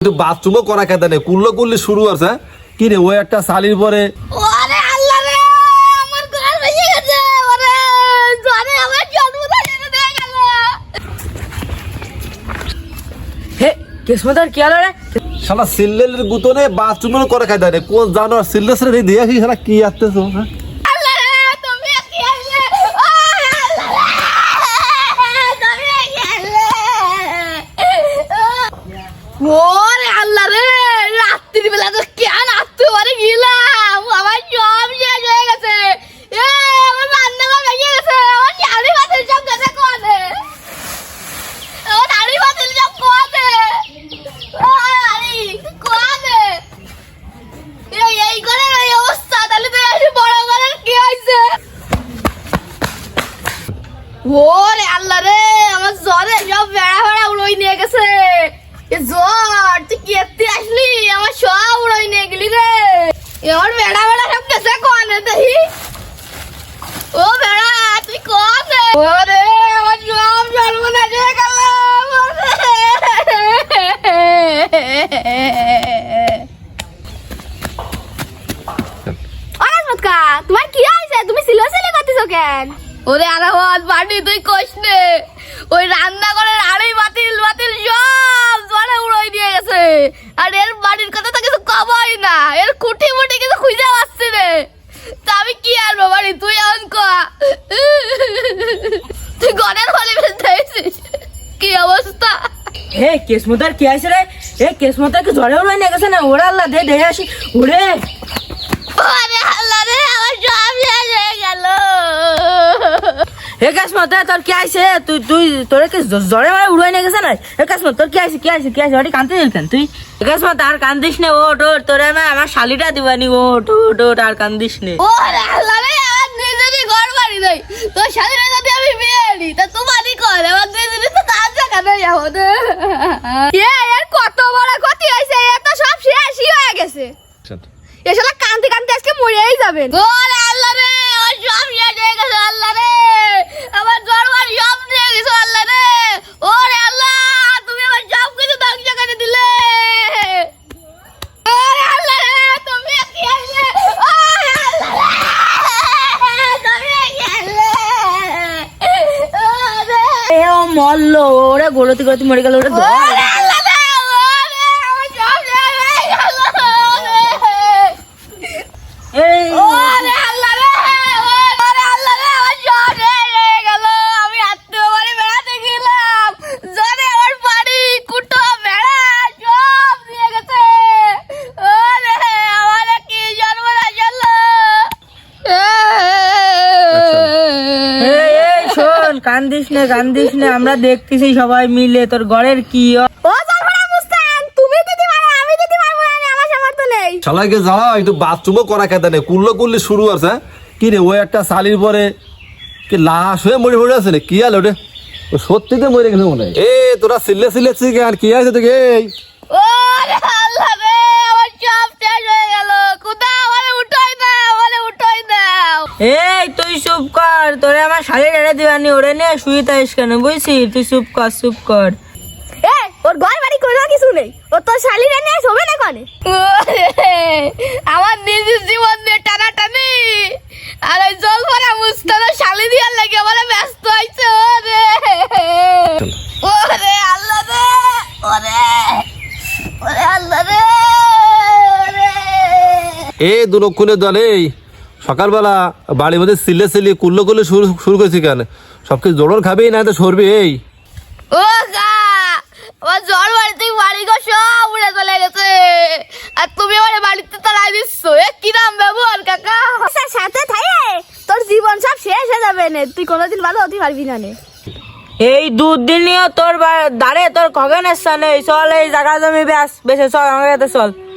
কিন্তু বাথরুমও করা খেতে নেই। কুল্লো কুল্লি শুরু আছে হ্যাঁ? কি রে ওই একটা শালির পরে? রে কি হলো রে? শালা সিল্লের গুতনে বাথরুমের করা কোন জানো সিল্লে সেরে দিয়ে শালা কি আসতেছ হ্যাঁ আল্লাহ রে তুমি কি আসলে ও আল্লাহ রে তুমি কি আসলে ওরে আল্লাহ রে রাত্রির বেলা তো কেন আসতে পারে গেলাম আমার সব শেষ হয়ে গেছে এ আমার রান্নাঘর ভেঙে গেছে আমার শাড়ি বাতিল সব গেছে কোনে আমার শাড়ি বাতিল সব কোনে ও শাড়ি কোনে এই এই করে এই অবস্থা তাহলে তো এই বড় ঘরের কি হয়েছে ওরে আল্লাহ রে, আমার জ্বরে সব বেড়া বেড়া উড়োই নিয়ে গেছে। এ জ্বর, তুই কেতে আসলি? আমার সব উড়োই নিয়ে গেলি রে। আমার বেড়া বেড়া সব গেছে কোনে দেখি। ও বেড়া তুই কোনে? ওরে, আমার সব সর্বনাশ হয়ে গেল। অনাসমতকা তোমার কি হয়েছে? তুমি সিলো সিলো করতেছো কেন? ওরে আরামত বাড়ি তুই কোষ নে? ওই রান্না করে আড়াই বাতিল বাতিল সব জলে উড়াই দিয়ে গেছে। আর এর বাড়ির কথা তো কিছু কবই না। এর খুঁটি মুটি কিছু খুঁজে পাচ্ছি রে তা আমি কি আনব বাড়ি? তুই এমন কয়া তুই গনের হলে ফেলতে কি অবস্থা? হে কিসমতার কি আছে রে? হে কিসমতার কি ঝড়ে উড়ে নিয়ে গেছে না? ওরা আল্লাহ দে দে আসি। উড়ে আরে হে কিসমত তোর কি আছে তুই তুই তোর কি জ- ঝড়ে মারে উড়ে নিয়ে গেছে না হে তোর কি আছে কি আছে কি আছে ওটি তুই। হে আর কান্দিস নে? ও তোর তোরে না আমার শালিটা দিবানি। ও টো টো আর কান্দিস নে? ওরে আল্লাহ রে আমার নিজেরই ঘর বাড়ি নেই তোর সাথে যদি আমি বিয়ে নি তা তোমারই কর আমার নিজেরই তো কাজ জায়গা নেই এখন এ এর কত বড় ক্ষতি হয়েছে এ তো সব শেষই হয়ে গেছে। এ শালা কান্তি কান্তি আজকে মরেই যাবেন ওরে আল্লাহ রে আমার সব শেষ হয়ে গেছে আল্লাহ রে আমার জন্মার সব নিয়ে গেছো আল্লাহ রে। ওরে আল্লাহ তুমি আমার সব কিছু ধ্বংস করে দিলে। ওরে আল্লাহ রে তুমি কি আসলে ওরে আল্লাহ রে তুমি কি আসলে ওরে। এ ও ওরে গলতি গলতি মরে গেল ওরে ধর ওরে আল্লাহ রে ওরে আমার সব শেষ হয়ে গেল এই ওরে আল্লাহ রে ওরে আল্লাহ রে আমার জ্বর হয়ে গেল আমি আত্মীয় বাড়ি বেড়াতে গেলাম জ্বরে আমার বাড়ি কুটো বেড়া সব দিয়ে গেছে ওরে আমার কি জন্মদিন হলো এই এই শোন কান্দিস নে কান্দিস নে আমরা দেখতেছি সবাই মিলে তোর ঘরের কি ও- ও জন্মদিন মুস্তান তুমি দিতে পারো আমি দিতে পারব না আমার সামর্থ্য নেই। শালাকে জ্বালা একটু বাথরুমও করা খেতে নেই কুল্লো কুল্লি শুরু আছে হ্যাঁ? কি রে ওই একটা শালির পরে কি লাশ হয়ে মরে মরে আছে না কি আলো ওটা? সত্যিতে মরে গেছে মনে হয়। এ তোরা সিল্লে সিল্লে আর কি আছে তোকে? এই এই তুই চুপ কর। তোরে আমার শাড়ি রেড়ে দিবানি ওরে নিয়ে শুয়ে তাইস কেন? বুঝছি? তুই চুপ কর চুপ কর। এ ওর ঘর বাড়ি কোনো কিছু নেই। ও তোর শালিরে নিয়ে শোবে না কনে? আমার নিজের জীবন দিয়ে টানা টানি আর ওই জল ভরা মুস্তানো শালি দিয়ার লাগে আমার ব্যস্ত হয়েছে ওরে। ওরে আল্লাহ রে ওরে। ওরে আল্লাহ রে এ দুলক্ষণের দল সকালবেলা বাড়ির মধ্যে সিলে সিলি কুল্লো কুল্লি শুরু শুরু করেছি কেন? সব কিছু জোড়ন খাবি না তো সরবি এই। ও গা আমার জ্বর বাড়িতে বাড়ি ঘর সব উড়ে চলে গেছে। আর তুমি আমার বাড়িতে তাড়াই দিচ্ছ। এ কিরাম ব্যবহার কাকা? সাথে থাকে তোর জীবন সব শেষ হয়ে যাবে না। তুই কোনোদিন ভালো হতে পারবি না নে। এই দুদিন নিয়ে তোর বা- দাঁড়ে তোর খগেনের সামনে চল এই জায়গা জমি ব্যাস বেশি চল আমার কাছে চল।